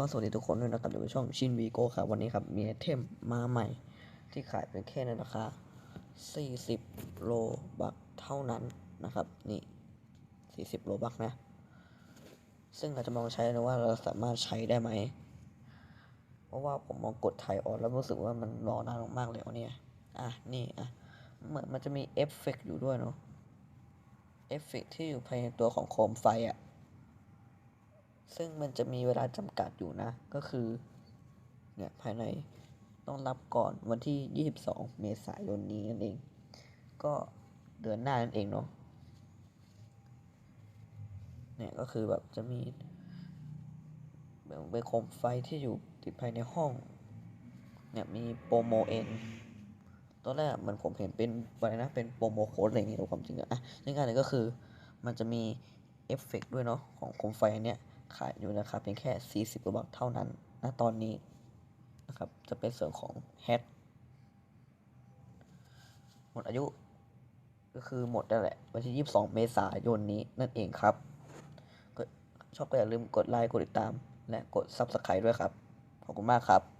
ก็สวัสดีทุกคนด้วยนะครับอยู่ในช่องชินวีโก้ครับวันนี้ครับมีไอเทมมาใหม่ ที่ขายเป็นแค่ในราคา 40 โลบักเท่านั้นนะครับ นี่ 40 โลบักนะ ซึ่งเราจะมองใช้นะว่าเราสามารถใช้ได้ไหม เพราะว่าผมมองกดไทยออนแล้วรู้สึกว่ามันรอนานมากๆเลยเนี่ย อะ นี่อะเหมือนมันจะมีเอฟเฟกต์อยู่ด้วยเนาะเอฟเฟกต์ที่อยู่ภายในตัวของโคมไฟอะ่ะ ซึ่งมันจะมีเวลาจำกัดอยู่นะ ก็คือ เนี่ยภายในต้องรับก่อนวันที่ 22 เมษายนนี้นั่นเอง ก็เดือนหน้านั่นเองเนาะ เนี่ยก็คือแบบจะมีเป็นโคมไฟที่อยู่ติดภายในห้อง เนี่ยมีโปรโมเอ็นตอนแรกมันผมเห็นเป็นอะไรนะ เป็นโปรโมโค้ดอะไรอย่างเงี้ยแต่ความจริงอะอะง่ายๆเลยก็คือ มันจะมีเอฟเฟกต์ด้วยเนาะของโคมไฟอันเนี้ย ขายอยู่นะครับเพียงแค่ 40กว่าบาทเท่านั้นณตอนนี้นะครับจะเป็นส่วนของแฮทหมดอายุก็คือหมดนั่นแหละวันที่ 22 เมษายนนี้นั่นเองครับชอบก็อย่าลืมกดไลค์กดติดตาม และกด Subscribe ด้วยครับ ขอบคุณมากครับ